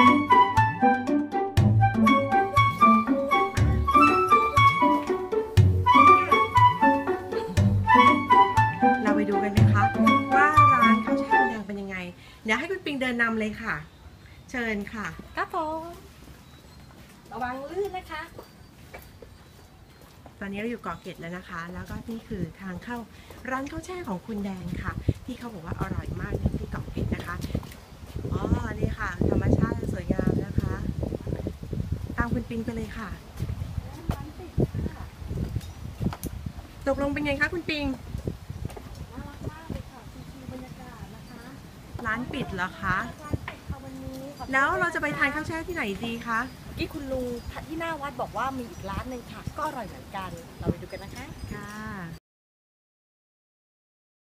เราไปดูกันไหมคะว่าร้านข้าวแช่แดงเป็นยังไง เดี๋ยวให้คุณปิงเดินนำเลยค่ะ เชิญค่ะ ครับผมระวังลื่นนะคะ ตอนนี้เราอยู่เกาะเกร็ดแล้วนะคะ แล้วก็นี่คือทางเข้าร้านข้าวแช่ของคุณแดงค่ะ ที่เขาบอกว่าอร่อยามคุณปิงไปเลยค่ะ ตกลงเป็นไงคะคุณปิง น่ารักมากเลยค่ะชิวๆบรรยากาศนะคะร้านปิดเหรอคะ ร้านปิดค่ะวันนี้ขอโทษแล้วเราจะไปทานคข้าวแช่ที่ไหนดีคะเมื่อกี้คุณลุงที่หน้าวัดบอกว่ามีอีกร้านหนึ่งค่ะ ก็อร่อยเหมือนกัน เราไปดูกันนะคะ ค่ะ